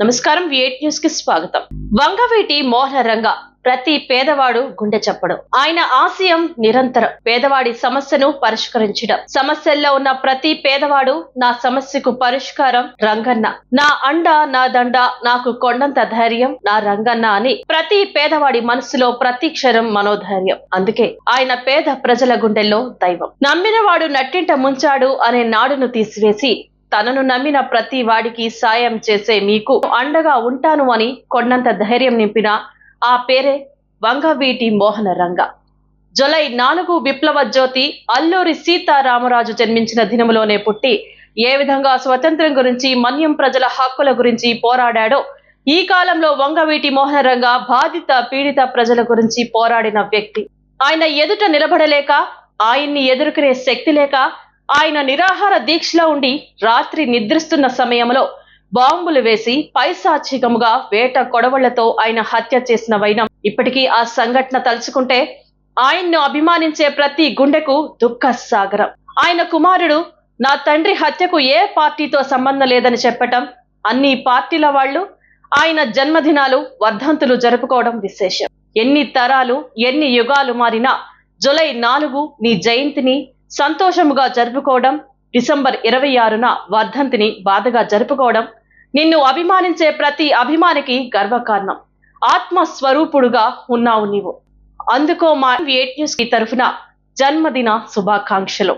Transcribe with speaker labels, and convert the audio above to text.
Speaker 1: నమస్కారం వియేట్ న్యూస్కి స్వాగతం. వంగవీటి మోహన రంగ ప్రతి పేదవాడు గుండె చెప్పడం ఆయన ఆశయం నిరంతరం పేదవాడి సమస్యను పరిష్కరించడం. సమస్యల్లో ఉన్న ప్రతి పేదవాడు నా సమస్యకు పరిష్కారం రంగన్న. నా అండ నా దండ నాకు కొండంత ధైర్యం నా రంగన్న అని ప్రతి పేదవాడి మనసులో ప్రతి క్షణం మనోధైర్యం. అందుకే ఆయన పేద ప్రజల గుండెల్లో దైవం. నమ్మినవాడు నట్టింట ముంచాడు అనే నాడును తీసివేసి తనను నమ్మిన ప్రతి వాడికి సాయం చేసే మీకు అండగా ఉంటాను అని కొండంత ధైర్యం నింపిన ఆ పేరే వంగవీటి మోహన రంగ. జులై నాలుగు విప్లవ జ్యోతి అల్లూరి సీతారామరాజు జన్మించిన దినములోనే పుట్టి ఏ విధంగా స్వతంత్రం గురించి మన్యం ప్రజల హక్కుల గురించి పోరాడాడో ఈ కాలంలో వంగవీటి మోహన రంగ బాధిత పీడిత ప్రజల గురించి పోరాడిన వ్యక్తి. ఆయన ఎదుట నిలబడలేక ఆయన్ని ఎదుర్కొనే శక్తి లేక ఆయన నిరాహార దీక్షలో ఉండి రాత్రి నిద్రిస్తున్న సమయంలో బాంబులు వేసి పైశాచికముగా వేట కొడవళ్ళతో ఆయన హత్య చేసిన వైనం. ఇప్పటికీ ఆ సంఘటన తలుచుకుంటే ఆయన్ను అభిమానించే ప్రతి గుండెకు దుఃఖ సాగరం ఆయన కుమారుడు నా తండ్రి హత్యకు ఏ పార్టీతో సంబంధం లేదని చెప్పటం అన్ని పార్టీల వాళ్ళు ఆయన జన్మదినాలు వర్ధంతులు జరుపుకోవడం విశేషం. ఎన్ని తరాలు ఎన్ని యుగాలు మారినా జులై నాలుగు నీ జయంతిని సంతోషముగా జరుపుకోవడం డిసెంబర్ ఇరవై ఆరున వర్ధంతిని బాధగా జరుపుకోవడం నిన్ను అభిమానించే ప్రతి అభిమానికి గర్వకారణం. ఆత్మస్వరూపుడుగా ఉన్నావు నీవు. అందుకో మా ఎయిట్ న్యూస్కి తరఫున జన్మదిన శుభాకాంక్షలు.